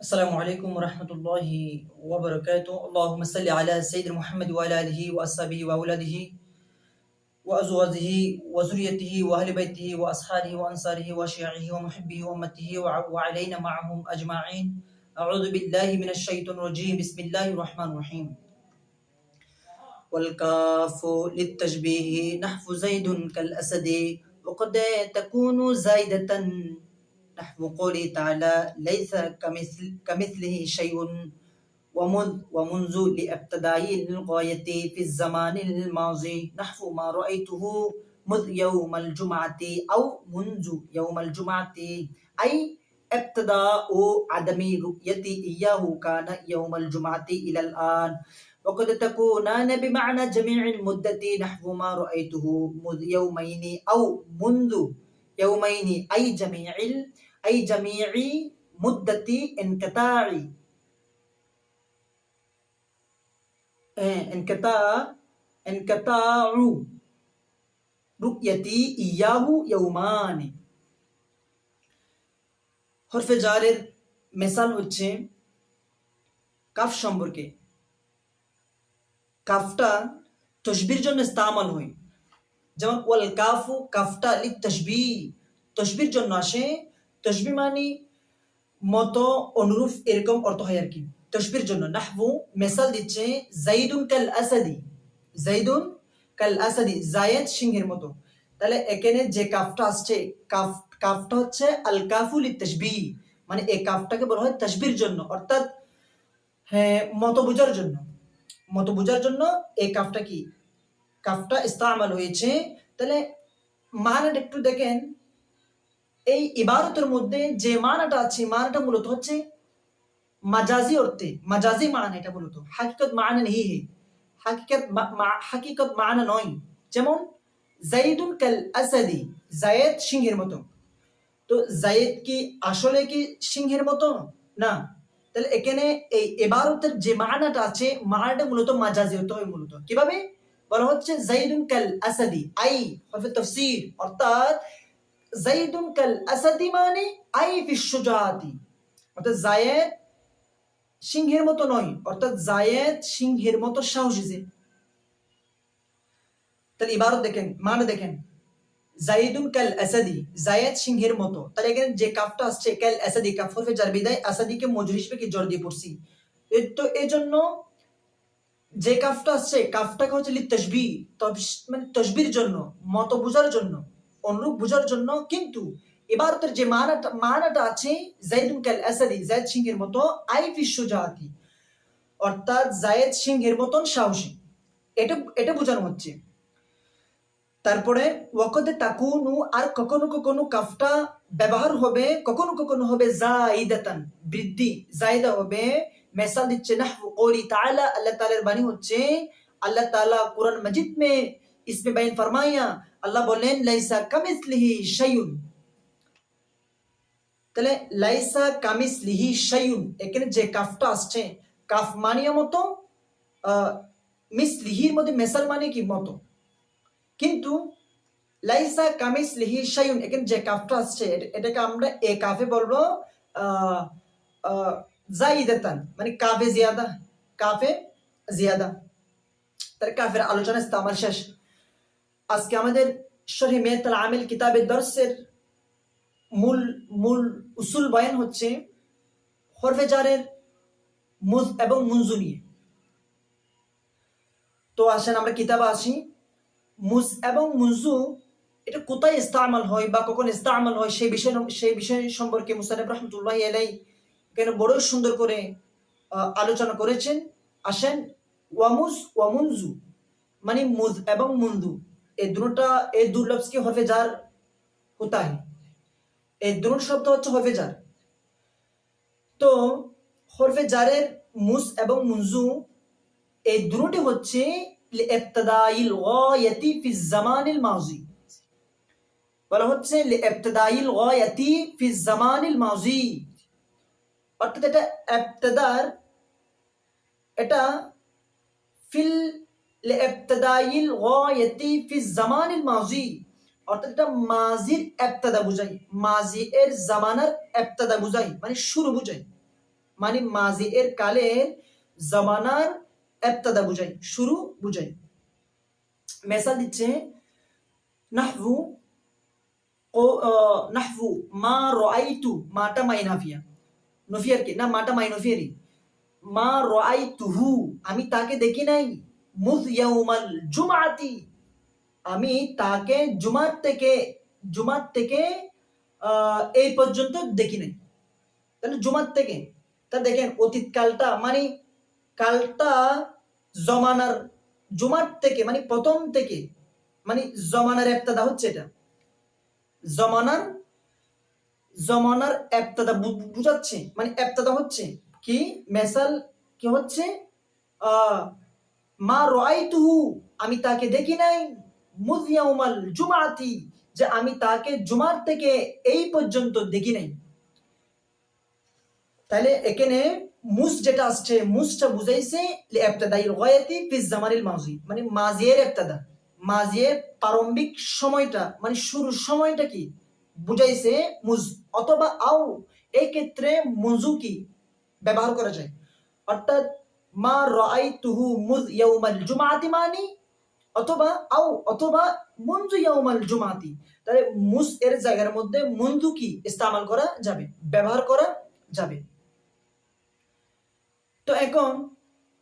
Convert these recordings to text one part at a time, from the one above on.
السلام عليكم ورحمة الله وبركاته. اللهم صل على سيدنا محمد وعلى آله وأصحابه وأولاده وأزواجه وذريته وأهل بيته وأصحابه وأنصاره وشيعه ومحبه وأمته وع- وعلينا معهم أجمعين. أعوذ بالله من الشيطان الرجيم. بسم الله الرحمن الرحيم. والكاف للتشبيه. نحو زيد كالأسد وقد تكون زايدة. نحو قوله تعالى ليس كمثل كمثله شيء ومذ ومنذ لابتداء الغاية في الزمان الماضي. نحو ما رأيته مذ يوم الجمعة أو منذ يوم الجمعة. أي ابتداء عدم رؤية إياه كان يوم الجمعة إلى الآن. وقد تكونان بمعنى جميع المدة. نحو ما رأيته مذ يومين أو منذ يومين أي جميع ال- أي جميع مدة انقطاع آه، انقطاع انقطاع رؤيتي إياه يومان হরফে জারের মেসাল হচ্ছে কাফ সম্পর্কে কাফটা তসবির জন্য ইস্তামাল হয় যেমন, ওয়াল কাফু কাফটা লি তসবি তসবির জন্য আসে তসবি মানে মতো অনুরূপ এরকম অর্থ হয় আর কি। তসবির জন্য নাহবু, মেসাল দিচ্ছে জাইদুন কাল আসাদি। জাইদুন কাল আসাদি, জায়েদ সিংহের মতো। তাহলে এখানে যে কাফটা আসছে, কাফ, কাফটা হচ্ছে আল কাফুল তসবি মানে এই কাফটাকে বলা হয় তসবির জন্য, অর্থাৎ হ্যাঁ মত বোঝার জন্য। মত বোঝার জন্য এই কাফটা কি? কাফটা ইস্তামাল হয়েছে। তাহলে মানাটা একটু দেখেন, এই ইবারতের মধ্যে যে মানাটা আছে মানাটা মূলত হচ্ছে মাজাজি অর্থে, মাজাজি মানা এটা মূলত। হাকিকত মানা নেই হে। হাকিকত হাকিকত মানা নয়। যেমন জাইদুন কাল আসাদি, জায়েদ সিংহের মতো। তো জায়েদ কি আসলে কি সিংহের মতো? না। তাহলে এখানে এই এবারতের যে মানাটা আছে মানাটা মূলত মাজাজি হতে হয় মূলত। কীভাবে? বলা হচ্ছে জাইদুন কাল আসাদি আই হরফে তফসির অর্থাৎ জাইদুন কাল আসাদি মানে আই ফিশুজাতি অর্থাৎ জায়েদ সিংহের মতো নয়, অর্থাৎ জায়েদ সিংহের মতো সাহসী যে। তাহলে ইবারত দেখেন মানে দেখেন। জাইদুন কাল আসাদি জায়েদ সিংহের মতো। তাহলে এখানে যে কাফটা আসছে কাল আসাদি কাফ হরফে জার বিদায় আসাদিকে মজুর হিসেবে কি জোর দিয়ে পড়ছি? তো এই জন্য যে কাফটা আসছে, কাফটাকে হচ্ছে তসবি মানে তসবির জন্য, মত বোঝার জন্য, অনুরূপ বোঝার জন্য কিন্তু ইবারতের যে মানাটা মানাটা আছে কাল আসাদি জায়দ মতো অর্থাৎ জায়েদ সিংহের মতন সাহসী। এটা এটা বোঝানো হচ্ছে। তারপরে, ওয়াকদে তাকুনু, আর কখনো কখনো কাফটা ব্যবহার হবে, কখনো কখনো হবে জাইদাতান, বৃদ্ধি জায়দা হবে মেসাল দিচ্ছে না কৌলি তাআলা, আল্লাহ তাআলার বাণী হচ্ছে, আল্লাহ তালা কোরআন মাজিদ মে ইসমে বাইন ফরমাইয়া, আল্লাহ বলেন, লাইসা কামিসলিহি শাইউন। তাহলে লাইসা কামিসলিহি শাইউন, এখানে যে কাফটা আসছে, কাফ মানিয়া মতো মিস মিসলিহির মধ্যে মেসাল মানে কি মতো? কিন্তু লাইসা কামিস লিহি শাইউন, এখানে যে কাফটা আসছে এটাকে আমরা এ কাফে বলব আহ জাইদাতান মানে কাফে জিয়াদা কাফে জিয়াদা। তার কাফের আলোচনা ইস্তেমাল শেষ। আজকে আমাদের শরীহ মেহতাল আমিল কিতাবের দর্শের মূল মূল উসুল বয়ান হচ্ছে হরফে জারের মুজ এবং নিয়ে। তো আসেন আমরা কিতাবে আসি, মুজ এবং মুনজু এটা কোথায় ইস্তামাল হয় বা কখন ইস্তামাল হয় সেই বিষয় সেই বিষয় সম্পর্কে মুসানিফ রহমতুল্লাহ আলাই কেন বড় সুন্দর করে আলোচনা করেছেন। আসেন ওয়ামুজ, ওয়ামুনজু মানে মুজ এবং মুন্দু। এই দুটা, এই দু লফজকে হরফে জার হতা এই দুটো শব্দ হচ্ছে হবে যার তো হরফে জারের মুস এবং মুনজু, এই দুটি হচ্ছে লিবতদাইল গায়াতি ফি জামানিল মাজি বলা হচ্ছে লিবতদাইল গায়াতি ফি জামানিল মাজি অর্থাৎ এটা ইবতিদার এটা ফিল লিইবতিদাইল গায়াতি ফি জামানিল মাজি। অর্থাৎ এটা মাজির ইবতিদা বুঝাই। মাজি এর জামানার ইবতিদা বুঝাই মানে শুরু বুঝাই। মানে মাজি এর কালের জমানার এবতাদা বুঝাই শুরু বুঝাই। মেসাল দিচ্ছে আহ, নাহভু মা রাআইতু মাটা মাইনাফিয়া। নফিয়ার কি না মাটা মাইনফিয়ারি মা রাই তুহু আমি তাকে দেখি নাই মুজ ইয়াউমাল জুমআতি আমি তাকে জুমার থেকে জুমার থেকে এই পর্যন্ত দেখি নাই তাহলে জুমার থেকে তা দেখেন অতীত কালটা মানে কালটা জমানার জুমার থেকে মানে প্রথম থেকে মানে জমানার এবতাদা হচ্ছে এটা জমানার জমানার এবতাদা বু- বুঝাচ্ছে মানে এবতাদা হচ্ছে কি? মেসাল কি হচ্ছে? মা রাআইতুহু, আমি তাকে দেখি নাই। মুজ ইয়াউমাল জুমাতি যে আমি তাকে জুমার থেকে এই পর্যন্ত দেখি নাই। তাহলে এখানে মুস যেটা আসছে, মুসটা বুঝাইছে এবতাদাইল গায়াতি ফি জামানিল মাজি মানে মাজিয়ের এবতাদা মাজিয়ের প্রারম্ভিক সময়টা মানে শুরুর সময়টা কি? বুঝাইছে মুজ, অথবা আও এই ক্ষেত্রে মুজু কি ব্যবহার করা যায়? অর্থাৎ মা রাআইতুহু মুজ ইয়াউমাল জুমাতি মানি, অথবা আও, অথবা ইয়াউমাল জুমাতি তাহলে এর জায়গার মধ্যে মুনজু কি ইস্তেমাল করা যাবে, ব্যবহার করা যাবে। তো এখন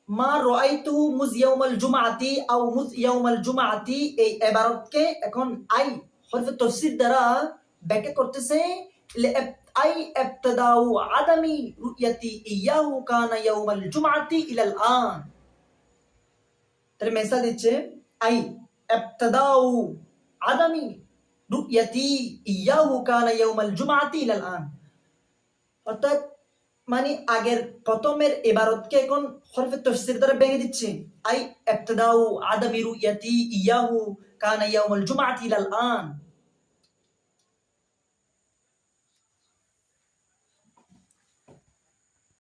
মা রাআইতু মুজ ইয়াউমাল জুমাতি আও মুজ ইয়াউমাল জুমাতি এই ইবারতকে এখন আই, হরফে তাফসীর দ্বারা ব্যাখ্যা করতেছে ইয়াহু কানা ইয়াউমাল ইলাল আন। অর্থাৎ মানে আগের প্রথমের ইবারতকে এখন হরফে তফসির দ্বারা ভেঙে দিচ্ছে, আই ইবতিদাউ আদামি রুয়াতি ইয়াহু কানা ইয়াউমাল জুমাতি ইলাল আন।